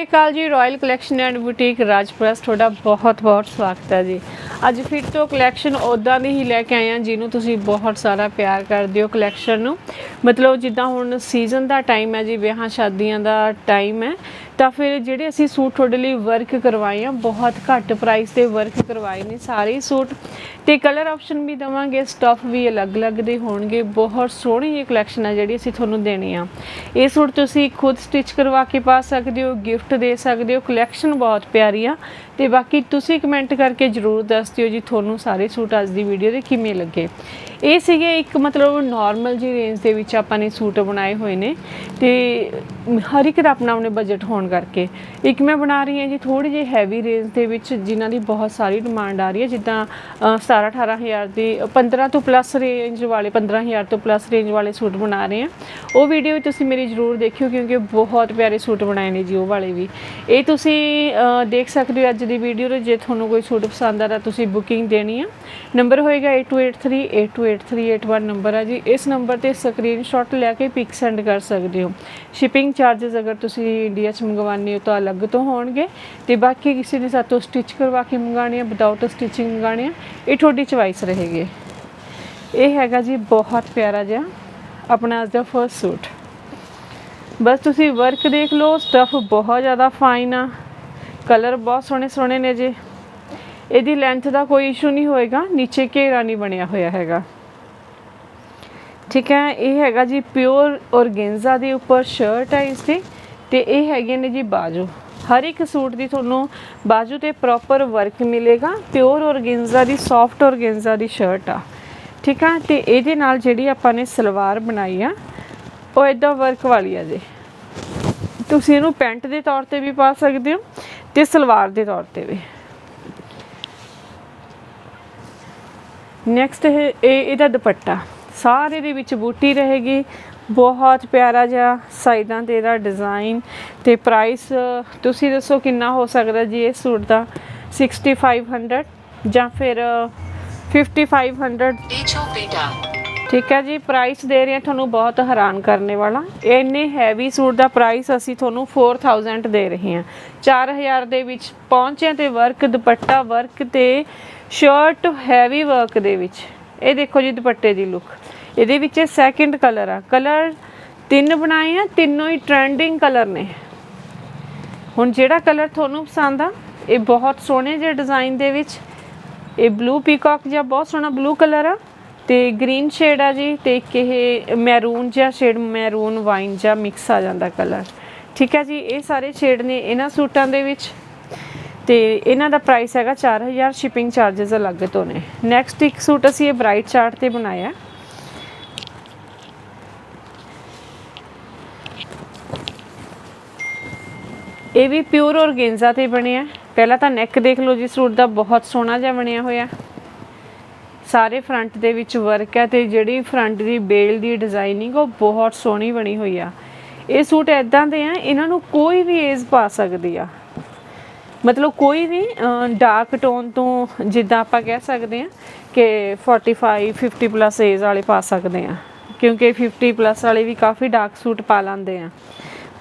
ਸ਼੍ਰੀ ਅਕਾਲ ਜੀ royal collection and boutique ਰਾਜਪ੍ਰਸ ਤੁਹਾਡਾ ਬਹੁਤ ਬਹੁਤ ਸਵਾਗਤ ਹੈ ਜੀ। ਅੱਜ ਫਿਰ ਤੋਂ ਕਲੈਕਸ਼ਨ ਉਦਾਂ ਦੀ ਹੀ ਲੈ ਕੇ ਆਏ ਹਾਂ, ਜਿਹਨੂੰ ਤੁਸੀਂ ਬਹੁਤ ਸਾਰਾ ਪਿਆਰ ਕਰਦੇ ਹੋ ਕਲੈਕਸ਼ਨ ਨੂੰ। ਮਤਲਬ ਜਿੱਦਾਂ ਹੁਣ ਸੀਜ਼ਨ ਦਾ ਟਾਈਮ ਹੈ ਜੀ, ਵਿਆਹਾਂ ਸ਼ਾਦੀਆਂ ਦਾ ਟਾਈਮ ਹੈ ਤਾਂ ਫਿਰ ਜਿਹੜੇ ਅਸੀਂ ਸੂਟ ਤੁਹਾਡੇ ਲਈ ਵਰਕ ਕਰਵਾਏ ਆ, ਬਹੁਤ ਘੱਟ ਪ੍ਰਾਈਸ ਤੇ ਵਰਕ ਕਰਵਾਏ ਨੇ ਸਾਰੇ ਸੂਟ। ਤੇ ਕਲਰ ਆਪਸ਼ਨ ਵੀ ਦਵਾਂਗੇ ਸਟਫ ਵੀ ਅਲੱਗ-ਅਲੱਗ ਦੇ ਹੋਣਗੇ। ਬਹੁਤ ਸੋਹਣੀ ਇਹ ਕਲੈਕਸ਼ਨ ਆ ਜਿਹੜੀ ਅਸੀਂ ਤੁਹਾਨੂੰ ਦੇਣੀ ਆ। ਇਹ ਸੂਟ ਤੁਸੀਂ ਖੁਦ ਸਟਿਚ ਕਰਵਾ ਕੇ ਪਾ ਸਕਦੇ ਹੋ ਗਿਫਟ ਦੇ ਸਕਦੇ ਹੋ। ਕਲੈਕਸ਼ਨ ਬਹੁਤ ਪਿਆਰੀ ਆ। ਤੇ ਬਾਕੀ ਤੁਸੀਂ ਕਮੈਂਟ ਕਰਕੇ ਜਰੂਰ ਦੱਸ ਦਿਓ ਜੀ, ਤੁਹਾਨੂੰ ਸਾਰੇ ਸੂਟ ਅੱਜ ਦੀ ਵੀਡੀਓ ਦੇ ਕਿਵੇਂ ਲੱਗੇ। ਇਹ ਸੀਗੇ ਇੱਕ ਮਤਲਬ ਨਾਰਮਲ ਜੀ ਰੇਂਜ ਦੇ ਵਿੱਚ ਆਪਾਂ ਨੇ ਸੂਟ ਬਣਾਏ ਹੋਏ ਨੇ। ਤੇ ਹਰ ਇੱਕ ਦਾ ਆਪਣਾ ਆਪਣੇ ਬਜਟ ਹੋਣ ਕਰਕੇ। ਇੱਕ ਮੈਂ ਬਣਾ ਰਹੀ ਹਾਂ ਜੀ ਥੋੜੀ ਜਿਹੀ ਹੈਵੀ ਰੇਂਜ ਦੇ ਵਿੱਚ ਜਿਨ੍ਹਾਂ ਦੀ ਬਹੁਤ ਸਾਰੀ ਡਿਮਾਂਡ ਆ ਰਹੀ ਹੈ। ਜਿੱਦਾਂ ਅ, 17 18000 ਦੀ 15 ਤੋਂ ਪਲੱਸ ਰੇਂਜ ਵਾਲੇ 15000 ਤੋਂ ਪਲੱਸ ਰੇਂਜ ਵਾਲੇ ਸੂਟ ਬਣਾ ਰਹੇ ਹਾਂ। ਉਹ ਵੀਡੀਓ ਤੁਸੀਂ ਮੇਰੀ ਜਰੂਰ ਦੇਖਿਓ ਕਿਉਂਕਿ ਬਹੁਤ ਪਿਆਰੇ ਸੂਟ ਬਣਾਏ ਨੇ ਜੀ ਉਹ ਵਾਲੇ ਵੀ। ਇਹ ਤੁਸੀਂ ਦੇਖ ਸਕਦੇ ਹੋ ਅੱਜ ਦੀ ਵੀਡੀਓ ਦੇ ਜੇ ਤੁਹਾਨੂੰ ਕੋਈ ਸੂਟ ਪਸੰਦ ਆ ਤਾਂ ਤੁਸੀਂ ਬੁਕਿੰਗ ਦੇਣੀ ਆ। ਨੰਬਰ ਹੋਏਗਾ 8283828381 ਨੰਬਰ ਆ ਜੀ। ਇਸ ਨੰਬਰ ਤੇ ਸਕਰੀਨਸ਼ਾਟ ਲੈ ਕੇ ਪਿਕ ਸੈਂਡ ਕਰ ਸਕਦੇ ਹੋ। ਸ਼ਿਪਿੰਗ ਚਾਰजेस ਅਗਰ ਤੁਸੀਂ ਇੰਡੀਆ ਚ ਮੰਗਵਾਉਂਦੇ ਹੋ ਤਾਂ ਅਲੱਗ ਤੋਂ ਹੋਣਗੇ। ਤੇ ਬਾਕੀ ਕਿਸੇ ਨੇ ਸਾਤੋਂ ਸਟਿਚ ਕਰਵਾ ਕੇ ਮੰਗਾਣੇ ਆ ਵਿਦਆਊਟ ਸਟਿਚਿੰਗ ਮੰਗਾਣੇ ਆ, ਇਹ ਤੁਹਾਡੀ ਚੁਆਇਸ ਰਹੇਗੀ। ਇਹ ਹੈਗਾ ਜੀ ਬਹੁਤ ਪਿਆਰਾ ਜਿਹਾ ਆਪਣਾ ਅੱਜ ਦਾ ਫਰਸਟ ਸੂਟ ਬਸ ਤੁਸੀਂ ਵਰਕ ਦੇਖ ਲਓ ਸਟਫ ਬਹੁਤ ਜ਼ਿਆਦਾ ਫਾਈਨ ਆ। ਕਲਰ ਬਹੁਤ ਸੋਹਣੇ ਸੋਹਣੇ ਨੇ ਜੀ। ਇਹਦੀ ਲੈਂਥ ਦਾ ਕੋਈ ਇਸ਼ੂ ਨਹੀਂ ਹੋਏਗਾ, ਨੀਚੇ ਘੇਰਾ ਨਹੀਂ ਬਣਿਆ ਹੋਇਆ ਹੈਗਾ। ਠੀਕ ਹੈ, ਇਹ ਹੈਗਾ ਜੀ ਪਿਓਰ ਔਰਗੈਂਜ਼ਾ ਦੇ ਉੱਪਰ ਸ਼ਰਟ ਹੈ ਇਸ ਦੀ ਤੇ ਇਹ ਹੈਗੇ ਨੇ ਜੀ ਬਾਜੂ। ਹਰ ਇੱਕ ਸੂਟ ਦੀ ਤੁਹਾਨੂੰ ਬਾਜੂ ਤੇ ਪ੍ਰੋਪਰ ਵਰਕ ਮਿਲੇਗਾ ਪਿਓਰ ਔਰਗੈਂਜ਼ਾ ਦੀ ਸੌਫਟ ਔਰਗੈਂਜ਼ਾ ਦੀ ਸ਼ਰਟ ਆ। ਠੀਕ ਆ? ਤੇ ਇਹਦੇ ਨਾਲ ਜਿਹੜੀ ਆਪਾਂ ਨੇ ਸਲਵਾਰ ਬਣਾਈ ਆ, ਉਹ ਇਦਾਂ ਵਰਕ ਵਾਲੀ ਆ ਜੀ। ਤੁਸੀਂ ਇਹਨੂੰ ਪੈਂਟ ਦੇ ਤੌਰ ਤੇ ਵੀ ਪਾ ਸਕਦੇ ਹੋ ਤੇ ਸਲਵਾਰ ਦੇ ਤੌਰ ਤੇ ਵੀ। ਨੈਕਸਟ ਇਹ ਇਹਦਾ ਦੁਪੱਟਾ। ਸਾਰੇ ਦੇ ਵਿੱਚ ਬੂਟੀ ਰਹੇਗੀ ਬਹੁਤ ਪਿਆਰਾ ਜਿਹਾ ਸਾਈਡਾਂ ਤੇ ਇਹਦਾ ਡਿਜ਼ਾਈਨ ਤੇ ਪ੍ਰਾਈਸ ਤੁਸੀਂ ਦੱਸੋ ਕਿੰਨਾ ਹੋ ਸਕਦਾ ਜੀ ਇਹ ਸੂਟ ਦਾ? 6500 ਜਾਂ ਫਿਰ 5500 Dicho beta. ਠੀਕ ਹੈ ਜੀ ਪ੍ਰਾਈਸ ਦੇ ਰਹੇ ਹਾਂ ਤੁਹਾਨੂੰ ਬਹੁਤ ਹੈਰਾਨ ਕਰਨੇ ਵਾਲਾ। ਇੰਨੇ ਹੈਵੀ ਸੂਟ ਦਾ ਪ੍ਰਾਈਸ ਅਸੀਂ ਤੁਹਾਨੂੰ 4000 ਦੇ ਰਹੇ ਹਾਂ। 4000 ਦੇ ਵਿੱਚ ਪਹੁੰਚੇ ਤੇ ਵਰਕ ਦੁਪੱਟਾ ਵਰਕ ਤੇ ਸ਼ਰਟ ਹੈਵੀ ਵਰਕ ਦੇ ਵਿੱਚ। ਇਹ ਦੇਖੋ ਜੀ ਦੁਪੱਟੇ ਦੀ ਲੁੱਕ ਇਹਦੇ ਵਿੱਚ ਸੈਕਿੰਡ ਕਲਰ ਆ। ਕਲਰ ਤਿੰਨ ਬਣਾਏ ਆ, ਤਿੰਨੋਂ ਹੀ ਟ੍ਰੈਂਡਿੰਗ ਕਲਰ ਨੇ। ਹੁਣ ਜਿਹੜਾ ਕਲਰ ਤੁਹਾਨੂੰ ਪਸੰਦ ਆ, ਇਹ ਬਹੁਤ ਸੋਹਣੇ ਜਿਹੇ ਡਿਜ਼ਾਈਨ ਦੇ ਵਿੱਚ, ਇਹ ਬਲੂ ਪੀਕਾਕ ਜਿਹਾ ਬਹੁਤ ਸੋਹਣਾ ਬਲੂ ਕਲਰ ਆ ਤੇ ਗ੍ਰੀਨ ਸ਼ੇਡ ਆ ਜੀ ਤੇ ਇੱਕ ਇਹ ਮੈਰੂਨ ਜਿਹਾ ਸ਼ੇਡ ਮੈਰੂਨ ਵਾਈਨ ਜਿਹਾ ਮਿਕਸ ਆ ਜਾਂਦਾ ਕਲਰ ਠੀਕ ਹੈ ਜੀ, ਇਹ ਸਾਰੇ ਸ਼ੇਡ ਨੇ ਇਹਨਾਂ ਸੂਟਾਂ ਦੇ ਵਿੱਚ। ਤੇ ਇਹਨਾਂ ਦਾ ਪ੍ਰਾਈਸ ਹੈਗਾ 4000 ਸ਼ਿਪਿੰਗ ਚਾਰजेस ਅਲੱਗ ਤੋਂ ਨੇ। ਨੈਕਸਟ ਇੱਕ ਸੂਟ ਅਸੀਂ ਇਹ ਬ੍ਰਾਈਟ ਚਾਰਟ ਤੇ ਬਣਾਇਆ। ਇਹ ਵੀ ਪਿਓਰ ਔਰਗੈਂਜ਼ਾ ਤੇ ਬਣਿਆ ਪਹਿਲਾਂ ਤਾਂ ਨੈਕ ਦੇਖ ਲਓ ਜੀ, ਸੂਟ ਦਾ ਬਹੁਤ ਸੋਹਣਾ ਜਿਹਾ ਬਣਿਆ ਹੋਇਆ ਸਾਰੇ ਫਰੰਟ ਦੇ ਵਿੱਚ ਵਰਕ ਹੈ ਤੇ ਜਿਹੜੀ ਫਰੰਟ ਦੀ ਬੇਲ ਦੀ ਡਿਜ਼ਾਈਨਿੰਗ ਉਹ ਬਹੁਤ ਸੋਹਣੀ ਬਣੀ ਹੋਈ ਆ। ਇਹ ਸੂਟ ਐਦਾਂ ਦੇ ਆ, ਇਹਨਾਂ ਨੂੰ ਕੋਈ ਵੀ ਏਜ ਪਾ ਸਕਦੀ ਆ। ਮਤਲਬ ਕੋਈ ਵੀ ਡਾਰਕ ਟੋਨ ਤੋਂ ਜਿੱਦਾਂ ਆਪਾਂ ਕਹਿ ਸਕਦੇ ਆ ਕਿ 45 50 ਪਲੱਸ ਏਜ ਵਾਲੇ ਪਾ ਸਕਦੇ ਆ। ਕਿਉਂਕਿ 50 ਪਲੱਸ ਵਾਲੇ ਵੀ ਕਾਫੀ ਡਾਰਕ ਸੂਟ ਪਾ ਲੈਂਦੇ ਆ।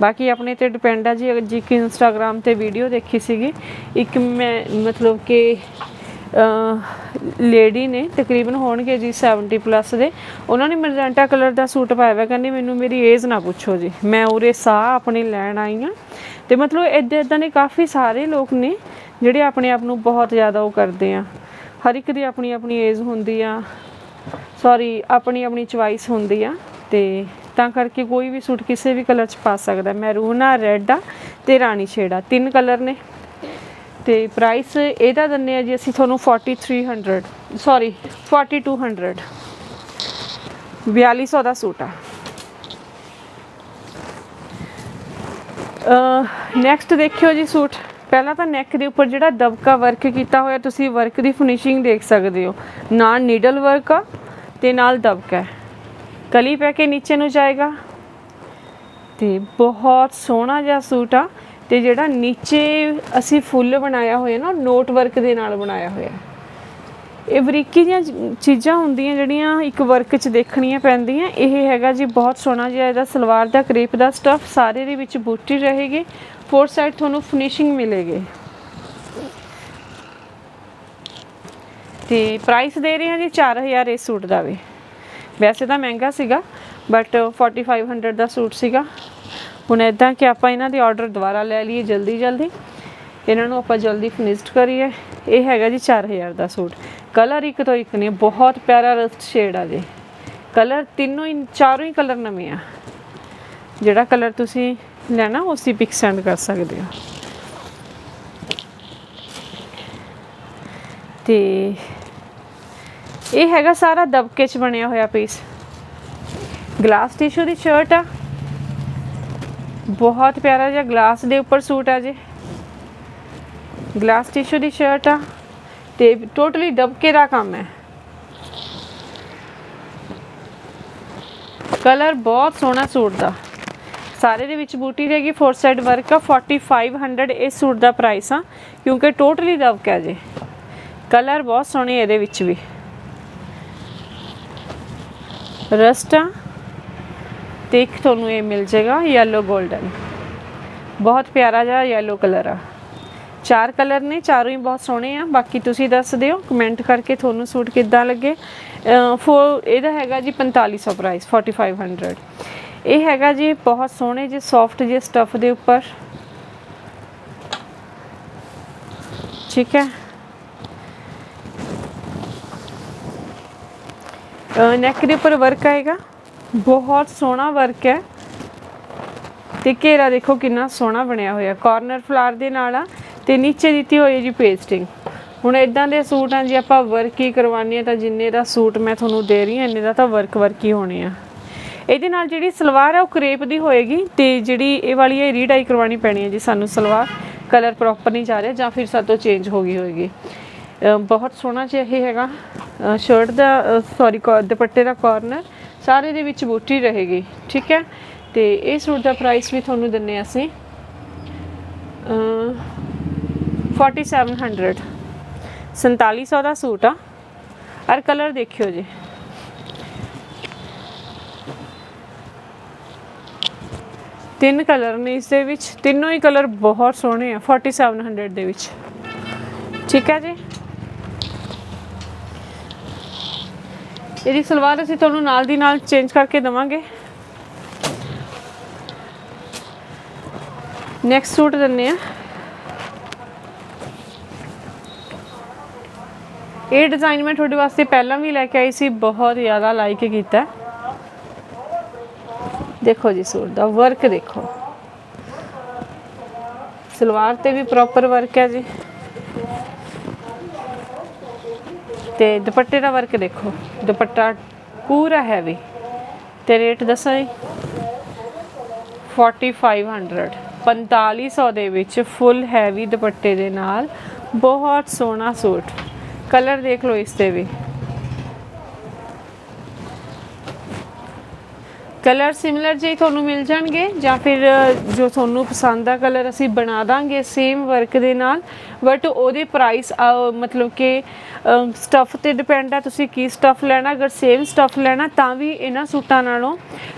ਬਾਕੀ ਆਪਣੇ ਤੇ ਡਿਪੈਂਡ ਆ ਜੀ ਜੀ ਕਿ ਇੰਸਟਾਗ੍ਰam ਤੇ ਵੀਡੀਓ ਦੇਖੀ ਸੀਗੀ, ਇੱਕ ਮੈਂ ਮਤਲਬ ਕਿ ਲੇਡੀ ਨੇ ਤਕਰੀਬਨ ਹੋਣਗੇ ਜੀ 70 ਪਲੱਸ ਦੇ, ਉਹਨਾਂ ਨੇ ਮਰਜੈਂਟਾ ਕਲਰ ਦਾ ਸੂਟ ਪਾਇਆ ਹੋਇਆ ਕਹਿੰਦੇ ਮੈਨੂੰ ਮੇਰੀ ਏਜ ਨਾ ਪੁੱਛੋ ਜੀ, ਮੈਂ ਉਰੇ ਸਾਹ ਆਪਣੇ ਲੈਣ ਆਈ ਆ ਤੇ ਮਤਲਬ ਇਦਾਂ ਇਦਾਂ ਦੇ ਕਾਫੀ ਸਾਰੇ ਲੋਕ ਨੇ, ਜਿਹੜੇ ਆਪਣੇ ਆਪ ਨੂੰ ਬਹੁਤ ਜ਼ਿਆਦਾ ਉਹ ਕਰਦੇ ਆ। ਹਰ ਇੱਕ ਦੀ ਆਪਣੀ ਆਪਣੀ ਏਜ ਹੁੰਦੀ ਆ ਸੌਰੀ ਆਪਣੀ ਆਪਣੀ ਚੁਆਇਸ ਹੁੰਦੀ ਆ, ਤੇ ਤਾਂ ਕਰਕੇ ਕੋਈ ਵੀ ਸੂਟ ਕਿਸੇ ਵੀ ਕਲਰ ਚ ਪਾ ਸਕਦਾ। ਮੈਰੂਨ ਆ, ਰੈੱਡ ਆ ਤੇ ਰਾਣੀ ਸ਼ੇਡ ਆ। ਤਿੰਨ ਕਲਰ ਨੇ। ਤੇ ਪ੍ਰਾਈਸ ਇਹਦਾ ਦਿੰਨੇ ਆ ਜੀ ਅਸੀਂ ਤੁਹਾਨੂੰ 4300 ਸੌਰੀ 4200 4200 ਦਾ ਸੂਟ ਆ। ਨੈਕਸਟ ਦੇਖਿਓ ਜੀ ਸੂਟ। ਪਹਿਲਾਂ ਤਾਂ ਨੈਕ ਦੇ ਉੱਪਰ ਜਿਹੜਾ ਦਬਕਾ ਵਰਕ ਕੀਤਾ ਹੋਇਆ, ਤੁਸੀਂ ਵਰਕ ਦੀ ਫਿਨਿਸ਼ਿੰਗ ਦੇਖ ਸਕਦੇ ਹੋ। ਨਾਲ ਨੀਡਲ ਵਰਕ ਆ ਤੇ ਨਾਲ ਦਬਕਾ ਹੈ। ਕਲੀ ਪੈ ਕੇ ਨੀਚੇ ਨੂੰ ਜਾਏਗਾ। ਤੇ ਬਹੁਤ ਸੋਹਣਾ ਜਿਹਾ ਸੂਟ ਆ ਤੇ ਜਿਹੜਾ ਨੀਚੇ ਅਸੀਂ ਫੁੱਲ ਬਣਾਇਆ ਹੋਇਆ ਨਾ ਨੋਟ ਵਰਕ ਦੇ ਨਾਲ ਬਣਾਇਆ ਹੋਇਆ। ਇਹ ਬਰੀਕੀ ਦੀਆਂ ਚੀਜ਼ਾਂ ਹੁੰਦੀਆਂ ਜਿਹੜੀਆਂ ਇੱਕ ਵਰਕ 'ਚ ਦੇਖਣੀਆਂ ਪੈਂਦੀਆਂ। ਇਹ ਹੈਗਾ ਜੀ ਬਹੁਤ ਸੋਹਣਾ ਜਿਹਾ ਇਹਦਾ ਸਲਵਾਰ ਦਾ ਕਰੇਪ ਦਾ ਸਟਫ ਸਾਰੇ ਦੇ ਵਿੱਚ ਬੂਟੀ ਰਹੇਗੀ। ਫੋਰ ਸਾਈਡ ਤੁਹਾਨੂੰ ਫਿਨਿਸ਼ਿੰਗ ਮਿਲੇਗੀ। ਤੇ ਪ੍ਰਾਈਸ ਦੇ ਰਹੇ ਹਾਂ ਜੀ 4000 ਇਸ ਸੂਟ ਦਾ ਵੀ। ਵੈਸੇ ਤਾਂ ਮਹਿੰਗਾ ਸੀਗਾ ਬਟ 4500 ਦਾ ਸੂਟ ਸੀਗਾ। ਹੁਣ ਇਦਾਂ ਕਿ ਆਪਾਂ ਇਹਨਾਂ ਦੇ ਆਰਡਰ ਦੁਬਾਰਾ ਲੈ ਲਈਏ ਜਲਦੀ ਜਲਦੀ। ਇਹਨਾਂ ਨੂੰ ਆਪਾਂ ਜਲਦੀ ਫਿਨਿਸ਼ਡ ਕਰੀਏ। ਇਹ ਹੈਗਾ ਜੀ 4000 ਦਾ ਸੂਟ। ਕਲਰ ਇੱਕ ਤੋਂ ਇੱਕ ਨਹੀਂ, ਬਹੁਤ ਪਿਆਰਾ ਰਸਟ ਸ਼ੇਡ ਆ ਜੀ। ਕਲਰ ਤਿੰਨੋਂ ਹੀ, ਚਾਰੋਂ ਹੀ ਕਲਰ ਨਵੇਂ ਆ। ਜਿਹੜਾ ਕਲਰ ਤੁਸੀਂ ਲੈਣਾ, ਉਸੇ ਪਿਕ ਸੈਂਡ ਕਰ ਸਕਦੇ ਹੋ। ਤੇ ਇਹ ਹੈਗਾ ਸਾਰਾ ਦਬਕੇ ਚ ਬਣਿਆ ਹੋਇਆ ਪੀਸ ਗਲਾਸ ਟਿਸ਼ੂ ਦੀ ਸ਼ਰਟ ਆ। ਬਹੁਤ ਪਿਆਰਾ ਜਿਹਾ ਗਲਾਸ ਦੇ ਉੱਪਰ ਸੂਟ ਆ ਜੇ। ਗਲਾਸ ਟਿਸ਼ੂ ਦੀ ਸ਼ਰਟ ਆ। ਤੇ ਟੋਟਲੀ ਦਬਕੇ ਦਾ ਕੰਮ ਹੈ। ਕਲਰ ਬਹੁਤ ਸੋਹਣਾ ਸੂਟ ਦਾ। ਸਾਰੇ ਦੇ ਵਿੱਚ ਬੂਟੀ ਰਹੇਗੀ ਫੋਰ ਸਾਈਡ ਵਰਕ ਆ 4500 ਇਸ ਸੂਟ ਦਾ ਪ੍ਰਾਈਸ ਆ, ਕਿਉਂਕਿ ਟੋਟਲੀ ਦਬਕਾ ਜੇ। ਕਲਰ ਬਹੁਤ ਸੋਹਣੇ ਇਹਦੇ ਵਿੱਚ ਵੀ। ਰਸਟ ਆ ਤੇ ਇੱਕ ਤੁਹਾਨੂੰ ਇਹ ਮਿਲ ਜਾਏਗਾ yellow golden ਬਹੁਤ ਪਿਆਰਾ ਜਿਹਾ yellow ਕਲਰ ਆ। ਚਾਰ ਕਲਰ ਨੇ, ਚਾਰੋਂ ਹੀ ਬਹੁਤ ਸੋਹਣੇ ਆ। ਬਾਕੀ ਤੁਸੀਂ ਦੱਸ ਦਿਓ ਕਮੈਂਟ ਕਰਕੇ ਤੁਹਾਨੂੰ ਸੂਟ ਕਿੱਦਾਂ ਲੱਗੇ। ਫੋਰ ਇਹਦਾ ਹੈਗਾ ਜੀ 4500 ਪ੍ਰਾਈਸ 4500 ਇਹ ਹੈਗਾ ਜੀ ਬਹੁਤ ਸੋਹਣੇ ਜੇ ਸੌਫਟ ਜੇ ਸਟਫ ਦੇ ਉੱਪਰ। ਠੀਕ ਹੈ। ਨੈਕ ਦੇ ਉੱਪਰ ਵਰਕ ਆਏਗਾ। ਬਹੁਤ ਸੋਹਣਾ ਵਰਕ ਹੈ। ਤੇ ਘੇਰਾ ਦੇਖੋ ਕਿੰਨਾ ਸੋਹਣਾ ਬਣਿਆ ਹੋਇਆ। ਕਾਰਨਰ ਫਲਾਰ ਦੇ ਨਾਲ ਆ ਤੇ ਨੀਚੇ ਦਿੱਤੀ ਹੋਈ ਹੈ ਜੀ ਪੇਸਟਿੰਗ ਹੁਣ ਇਦਾਂ ਦੇ ਸੂਟ ਆ, ਜੇ ਆਪਾਂ ਵਰਕ ਹੀ ਕਰਵਾਉਣੀ ਹੈ ਤਾਂ ਜਿੰਨੇ ਦਾ ਸੂਟ ਮੈਂ ਤੁਹਾਨੂੰ ਦੇ ਰਹੀ ਹਾਂ, ਇੰਨੇ ਦਾ ਤਾਂ ਵਰਕ ਵਰਕ ਹੀ ਹੋਣੇ ਆ। ਇਹਦੇ ਨਾਲ ਜਿਹੜੀ ਸਲਵਾਰ ਆ, ਉਹ ਕਰੇਪ ਦੀ ਹੋਏਗੀ ਤੇ ਜਿਹੜੀ ਇਹ ਵਾਲੀ ਹੈ ਰੀਡਾਈ ਕਰਵਾਉਣੀ ਪੈਣੀ ਹੈ ਜੀ ਸਾਨੂੰ ਸਲਵਾਰ। ਕਲਰ ਪ੍ਰੋਪਰ ਨਹੀਂ ਜਾ ਰਿਹਾ ਜਾਂ ਫਿਰ ਸਾਤੋਂ ਚੇਂਜ ਹੋ ਗਈ ਹੋਏਗੀ। ਬਹੁਤ ਸੋਹਣਾ ਜਿਹਾ ਇਹ ਹੈਗਾ। ਸ਼ਰਟ ਦਾ ਸੌਰੀ ਦੁਪੱਟੇ ਦਾ ਕਾਰਨਰ ਸਾਰੇ ਦੇ ਵਿੱਚ ਬੂਟੀ ਰਹੇਗੀ ਠੀਕ ਹੈ? ਤੇ ਇਹ ਸੂਟ ਦਾ ਪ੍ਰਾਈਸ ਵੀ ਤੁਹਾਨੂੰ ਦਿੰਨੇ ਹਾਂ ਅਸੀਂ ਅ, 4700 4700 ਦਾ ਸੂਟ ਆ। ਔਰ ਕਲਰ ਦੇਖਿਓ ਜੀ। ਤਿੰਨ ਕਲਰ ਨੇ ਇਸ ਦੇ ਵਿੱਚ ਤਿੰਨੋਂ ਹੀ ਕਲਰ ਬਹੁਤ ਸੋਹਣੇ ਆ 4700 ਦੇ ਵਿੱਚ। ਠੀਕ ਹੈ ਜੀ? ਇਹਦੀ ਸਲਵਾਰ ਅਸੀਂ ਤੁਹਾਨੂੰ ਨਾਲ ਦੀ ਨਾਲ ਚੇਂਜ ਕਰਕੇ ਦਵਾਂਗੇ। ਨੈਕਸਟ ਸੂਟ ਦਿੰਨੇ ਆ ਇਹ ਡਿਜ਼ਾਈਨ ਮੈਂ ਤੁਹਾਡੇ ਵਾਸਤੇ ਪਹਿਲਾਂ ਵੀ ਲੈ ਕੇ ਆਈ ਸੀ, ਬਹੁਤ ਜ਼ਿਆਦਾ ਲਾਈਕ ਕੀਤਾ। ਦੇਖੋ ਜੀ ਸੂਟ ਦਾ ਵਰਕ ਦੇਖੋ। ਸਲਵਾਰ ਤੇ ਵੀ ਪ੍ਰੋਪਰ ਵਰਕ ਹੈ ਜੀ। ਤੇ ਦੁਪੱਟੇ ਦਾ ਵਰਕ ਦੇਖੋ, ਦੁਪੱਟਾ ਪੂਰਾ ਹੈਵੀ ਤੇ ਰੇਟ ਦੱਸਾਂ ਜੀ? 4500 4500 ਦੇ ਵਿੱਚ ਫੁੱਲ ਹੈਵੀ ਦੁਪੱਟੇ ਦੇ ਨਾਲ। ਬਹੁਤ ਸੋਹਣਾ ਸੂਟ। ਕਲਰ ਦੇਖ ਲਓ ਇਸ ਤੇ ਵੀ। ਕਲਰ ਸਿਮਿਲਰ ਜਿਹੇ ਤੁਹਾਨੂੰ ਮਿਲ ਜਾਣਗੇ ਜਾਂ ਫਿਰ ਜੋ ਤੁਹਾਨੂੰ ਪਸੰਦ ਆ ਕਲਰ ਅਸੀਂ ਬਣਾ ਦਾਂਗੇ ਸੇਮ ਵਰਕ ਦੇ ਨਾਲ। ਬਟ ਉਹਦੇ ਪ੍ਰਾਈਸ ਮਤਲਬ ਕਿ ਸਟਫ ਤੇ ਡਿਪੈਂਡ ਆ ਤੁਸੀਂ ਕੀ ਸਟਫ ਲੈਣਾ। ਅਗਰ ਸੇਮ ਸਟਫ ਲੈਣਾ, ਤਾਂ ਵੀ ਇਹਨਾਂ ਸੂਟਾਂ ਨਾਲੋਂ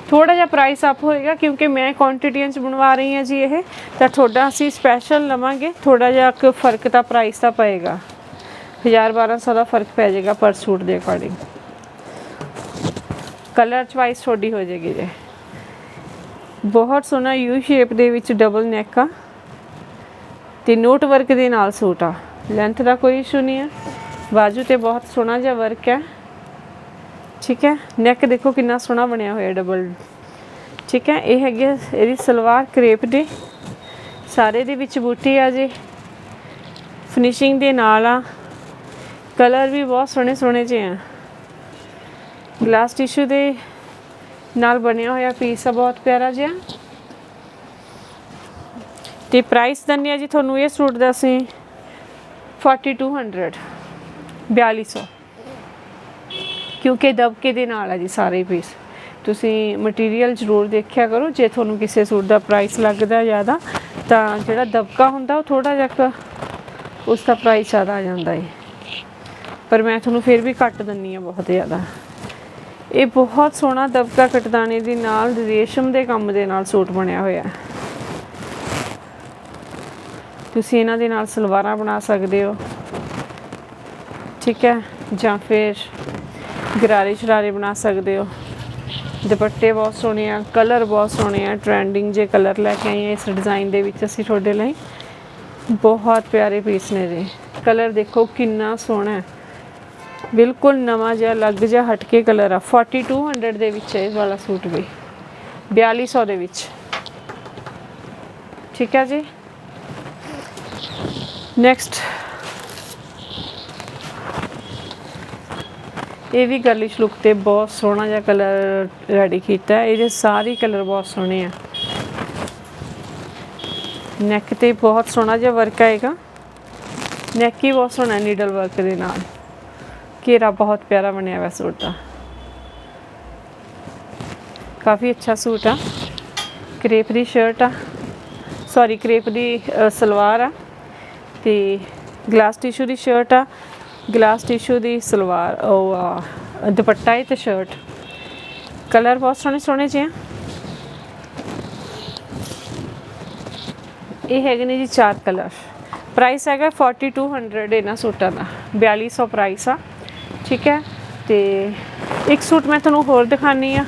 ਥੋੜਾ ਜਿਹਾ ਪ੍ਰਾਈਸ ਅਪ ਹੋਏਗਾ, ਕਿਉਂਕਿ ਮੈਂ ਕੁਆਂਟੀਟੀਆਂ 'ਚ ਬਣਵਾ ਰਹੀ ਹਾਂ ਜੀ ਇਹ। ਤਾਂ ਤੁਹਾਡਾ ਅਸੀਂ ਸਪੈਸ਼ਲ ਲਵਾਂਗੇ। ਥੋੜਾ ਜਿਹਾ ਕੁ ਫ਼ਰਕ ਤਾਂ ਪ੍ਰਾਈਸ ਦਾ ਪਏਗਾ। 1000 1200 ਦਾ ਫ਼ਰਕ ਪੈ ਜਾਏਗਾ ਪਰ ਸੂਟ ਦੇ ਅਕੋਰਡਿੰਗ ਕਲਰ ਚੁਆਇਸ ਤੁਹਾਡੀ ਹੋ ਜਾਏਗੀ ਜੇ। ਬਹੁਤ ਸੋਹਣਾ ਯੂ ਸ਼ੇਪ ਦੇ ਵਿੱਚ ਡਬਲ ਨੈਕ ਆ। ਤੇ ਨੋਟ ਵਰਕ ਦੇ ਨਾਲ ਸੂਟ ਆ। ਲੈਂਥ ਦਾ ਕੋਈ ਇਸ਼ੂ ਨਹੀਂ ਹੈ ਬਾਜੂ ਤੇ ਬਹੁਤ ਸੋਹਣਾ ਜਿਹਾ ਵਰਕ ਹੈ ਠੀਕ ਹੈ? ਨੈਕ ਦੇਖੋ ਕਿੰਨਾ ਸੋਹਣਾ ਬਣਿਆ ਹੋਇਆ ਡਬਲ ਠੀਕ ਹੈ? ਇਹ ਹੈਗੀ ਆ ਇਹਦੀ ਸਲਵਾਰ ਕਰੇਪ ਦੇ। ਸਾਰੇ ਦੇ ਵਿੱਚ ਬੂਟੀ ਆ ਜੀ। ਫਿਨਿਸ਼ਿੰਗ ਦੇ ਨਾਲ ਆ। ਕਲਰ ਵੀ ਬਹੁਤ ਸੋਹਣੇ ਸੋਹਣੇ ਜਿਹੇ ਆ। ਗਲਾਸ ਟਿਸ਼ੂ ਦੇ ਨਾਲ ਬਣਿਆ ਹੋਇਆ ਪੀਸ ਆ, ਬਹੁਤ ਪਿਆਰਾ ਜਿਹਾ। ਤੇ ਪ੍ਰਾਈਸ ਦੰਨਿਆ ਜੀ ਤੁਹਾਨੂੰ ਇਹ ਸੂਟ ਦਾ ਅਸੀਂ 4200 4200 ਕਿਉਂਕਿ ਦਬਕੇ ਦੇ ਨਾਲ ਆ ਜੀ ਸਾਰੇ ਪੀਸ ਤੁਸੀਂ ਮਟੀਰੀਅਲ ਜ਼ਰੂਰ ਦੇਖਿਆ ਕਰੋ, ਜੇ ਤੁਹਾਨੂੰ ਕਿਸੇ ਸੂਟ ਦਾ ਪ੍ਰਾਈਸ ਲੱਗਦਾ ਜ਼ਿਆਦਾ, ਤਾਂ ਜਿਹੜਾ ਦਬਕਾ ਹੁੰਦਾ ਉਹ ਥੋੜਾ ਜਿਹਾ ਕੁ ਉਸ ਦਾ ਪ੍ਰਾਈਸ ਜ਼ਿਆਦਾ ਆ ਜਾਂਦਾ ਹੈ ਪਰ ਮੈਂ ਤੁਹਾਨੂੰ ਫਿਰ ਵੀ ਘੱਟ ਦਿੰਨੀ ਆ ਬਹੁਤ ਜ਼ਿਆਦਾ। ਇਹ ਬਹੁਤ ਸੋਹਣਾ ਦਬਕਾ ਕਟਦਾਨੇ ਦੇ ਨਾਲ, ਰੇਸ਼ਮ ਦੇ ਕੰਮ ਦੇ ਨਾਲ ਸੂਟ ਬਣਿਆ ਹੋਇਆ ਹੈ। ਤੁਸੀਂ ਇਹਨਾਂ ਦੇ ਨਾਲ ਸਲਵਾਰਾਂ ਬਣਾ ਸਕਦੇ ਹੋ। ਠੀਕ ਹੈ? ਜਾਂ ਫਿਰ ਗਰਾਰੇ ਸ਼ਰਾਰੇ ਬਣਾ ਸਕਦੇ ਹੋ। ਦੁਪੱਟੇ ਬਹੁਤ ਸੋਹਣੇ ਆ, ਕਲਰ ਬਹੁਤ ਸੋਹਣੇ ਆ ਟ੍ਰੈਂਡਿੰਗ ਜੇ ਕਲਰ ਲੈ ਕੇ ਆਈ ਹਾਂ ਇਸ ਡਿਜ਼ਾਈਨ ਦੇ ਵਿੱਚ ਅਸੀਂ ਤੁਹਾਡੇ ਲਈ ਬਹੁਤ ਪਿਆਰੇ ਪੀਸ ਨੇ ਜੀ। ਕਲਰ ਦੇਖੋ ਕਿੰਨਾ ਸੋਹਣਾ ਹੈ। ਬਿਲਕੁਲ ਨਵਾਂ ਜਿਹਾ, ਅਲੱਗ ਜਿਹਾ ਹਟਕੇ ਕਲਰ ਆ। 4200 ਦੇ ਵਿੱਚ ਇਹ ਵਾਲਾ ਸੂਟ ਵੀ। 4200 ਦੇ ਵਿੱਚ। ਠੀਕ ਹੈ ਜੀ? ਨੈਕਸਟ ਇਹ ਵੀ ਗਰਲਿਸ਼ ਲੁੱਕ ਤੇ ਬਹੁਤ ਸੋਹਣਾ ਜਿਹਾ ਕਲਰ ਰੈਡੀ ਕੀਤਾ ਹੈ। ਇਹਦੇ ਸਾਰੇ ਕਲਰ ਬਹੁਤ ਸੋਹਣੇ ਆ। ਨੈਕ ਤੇ ਬਹੁਤ ਸੋਹਣਾ ਜਿਹਾ ਵਰਕ ਆਏਗਾ। ਨੈਕ ਹੀ ਬਹੁਤ ਸੋਹਣਾ ਨੀਡਲ ਵਰਕ ਦੇ ਨਾਲ। ਘੇਰਾ ਬਹੁਤ ਪਿਆਰਾ ਬਣਿਆ ਹੋਇਆ ਸੂਟ ਦਾ। ਕਾਫੀ ਅੱਛਾ ਸੂਟ ਆ। ਕ੍ਰੇਪ ਦੀ ਸ਼ਰਟ ਆ। ਸੌਰੀ ਕ੍ਰੇਪ ਦੀ ਸਲਵਾਰ ਆ। ਤੇ ਗਲਾਸ ਟਿਸ਼ੂ ਦੀ ਸ਼ਰਟ ਆ। ਗਲਾਸ ਟਿਸ਼ੂ ਦੀ ਸਲਵਾਰ, ਉਹ ਆ, ਦੁਪੱਟਾ ਹੈ ਤੇ ਸ਼ਰਟ ਕਲਰ ਬਹੁਤ ਸੋਹਣੇ ਸੋਹਣੇ ਜਿਹੇ ਆ। ਇਹ ਹੈਗੇ ਨੇ ਜੀ ਚਾਰ ਕਲਰ ਪ੍ਰਾਈਸ ਹੈਗਾ 4200 ਇਹਨਾਂ ਸੂਟਾਂ ਦਾ। 4200 ਪ੍ਰਾਈਸ ਆ। ਠੀਕ ਹੈ? ਤੇ ਇੱਕ ਸੂਟ ਮੈਂ ਤੁਹਾਨੂੰ ਹੋਰ ਦਿਖਾਣੀ ਆ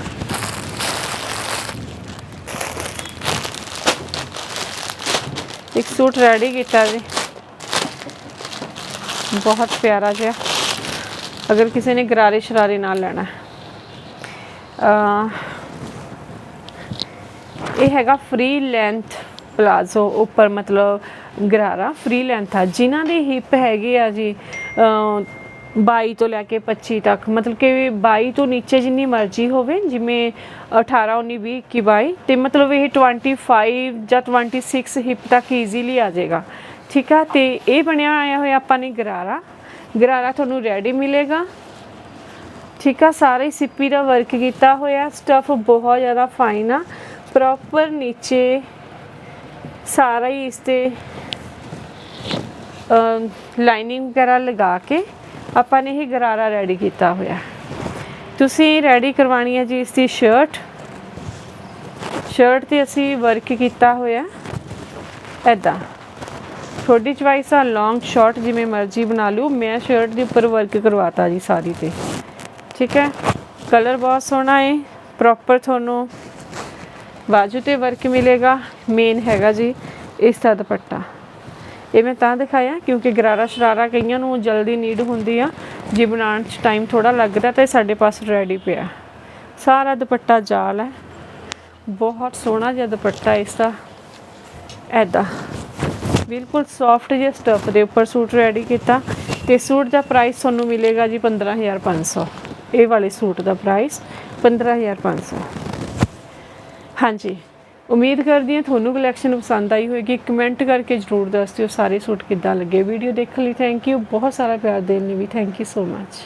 ਇੱਕ ਸੂਟ ਰੈਡੀ ਕੀਤਾ ਜੀ। ਬਹੁਤ ਪਿਆਰਾ ਜਿਹਾ। ਅਗਰ ਕਿਸੇ ਨੇ ਗਰਾਰੇ ਸ਼ਰਾਰੇ ਨਾਲ ਲੈਣਾ ਇਹ ਹੈਗਾ ਫ੍ਰੀ ਲੈਂਥ ਪਲਾਜ਼ੋ ਉੱਪਰ ਮਤਲਬ ਗਰਾਰਾ ਫ੍ਰੀ ਲੈਂਥ ਆ। ਜਿਨ੍ਹਾਂ ਦੇ ਹਿੱਪ ਹੈਗੇ ਆ ਜੀ 22 ਤੋਂ ਲੈ ਕੇ 25 ਤੱਕ। ਮਤਲਬ ਕਿ 22 ਤੋਂ ਨੀਚੇ ਜਿੰਨੀ ਮਰਜ਼ੀ ਹੋਵੇ, ਜਿਵੇਂ 18 19 20 21 22 ਤੇ ਮਤਲਬ ਇਹ 25 ਜਾਂ 26 ਹਿਪ ਤੱਕ ਈਜ਼ੀਲੀ ਆ ਜਾਏਗਾ। ਠੀਕ ਆ? ਤੇ ਇਹ ਬਣਿਆ ਆਇਆ ਹੋਇਆ ਆਪਾਂ ਨੇ ਗਰਾਰਾ। ਗਰਾਰਾ ਤੁਹਾਨੂੰ ਰੈਡੀ ਮਿਲੇਗਾ। ਠੀਕ ਆ? ਸਾਰੇ ਹੀ ਸਿੱਪੀ ਦਾ ਵਰਕ ਕੀਤਾ ਹੋਇਆ। ਸਟਫ ਬਹੁਤ ਜ਼ਿਆਦਾ ਫਾਈਨ ਆ। ਪ੍ਰੋਪਰ ਨੀਚੇ ਸਾਰਾ ਹੀ ਇਸ ਤੇ ਲਾਈਨਿੰਗ ਵਗੈਰਾ ਲਗਾ ਕੇ ਆਪਾਂ ਨੇ ਇਹ ਗਰਾਰਾ ਰੈਡੀ ਕੀਤਾ ਹੋਇਆ। ਤੁਸੀਂ ਰੈਡੀ ਕਰਵਾਣੀ ਹੈ ਜੀ ਇਸ ਦੀ ਸ਼ਰਟ ਸ਼ਰਟ ਤੇ ਅਸੀਂ ਵਰਕ ਕੀਤਾ ਹੋਇਆ। ਐਦਾਂ ਤੁਹਾਡੀ ਚੁਆਇਸ ਆ ਲੌਂਗ ਸ਼ਾਰਟ ਜਿਵੇਂ ਮਰਜ਼ੀ ਬਣਾ ਲਓ। ਮੈਂ ਸ਼ਰਟ ਦੇ ਉੱਪਰ ਵਰਕ ਕਰਵਾਤਾ ਜੀ ਸਾਰੀ ਤੇ। ਠੀਕ ਹੈ? ਕਲਰ ਬਹੁਤ ਸੋਹਣਾ ਹੈ ਪ੍ਰੋਪਰ ਤੁਹਾਨੂੰ ਬਾਜੂ ਤੇ ਵਰਕ ਮਿਲੇਗਾ। ਮੇਨ ਹੈਗਾ ਜੀ ਇਸ ਦਾ ਦੁਪੱਟਾ। ਇਹ ਮੈਂ ਤਾਂ ਦਿਖਾਇਆ, ਕਿਉਂਕਿ ਗਰਾਰਾ ਸ਼ਰਾਰਾ ਕਈਆਂ ਨੂੰ ਜਲਦੀ ਨੀਡ ਹੁੰਦੀ ਆ। ਜੇ ਬਣਾਉਣ 'ਚ ਟਾਈਮ ਥੋੜਾ ਲੱਗਦਾ ਤਾਂ ਇਹ ਸਾਡੇ ਪਾਸ ਰੈਡੀ ਪਿਆ ਸਾਰਾ ਦੁਪੱਟਾ ਜਾਲ ਹੈ। ਬਹੁਤ ਸੋਹਣਾ ਜਿਹਾ ਦੁਪੱਟਾ ਇਸ ਦਾ। ਐਦਾਂ। ਬਿਲਕੁਲ ਸੌਫਟ ਜਿਹਾ ਸਟਫ ਦੇ ਉੱਪਰ ਸੂਟ ਰੈਡੀ ਕੀਤਾ। ਤੇ ਸੂਟ ਦਾ ਪ੍ਰਾਈਸ ਤੁਹਾਨੂੰ ਮਿਲੇਗਾ ਜੀ 15500 ਇਹ ਵਾਲੇ ਸੂਟ ਦਾ ਪ੍ਰਾਈਸ 15500 ਹਾਂਜੀ। ਉਮੀਦ ਕਰਦੀ ਹਾਂ ਤੁਹਾਨੂੰ ਕਲੈਕਸ਼ਨ ਪਸੰਦ ਆਈ ਹੋਵੇਗੀ ਕਮੈਂਟ ਕਰਕੇ ਜਰੂਰ ਦੱਸ ਦਿਓ। ਸਾਰੇ ਸੂਟ ਕਿੱਦਾਂ ਲੱਗੇ? ਵੀਡੀਓ ਦੇਖਣ ਲਈ ਥੈਂਕ ਯੂ ਬਹੁਤ ਸਾਰਾ ਪਿਆਰ ਦੇਣ ਲਈ ਵੀ ਥੈਂਕ ਯੂ ਸੋ ਮੱਚ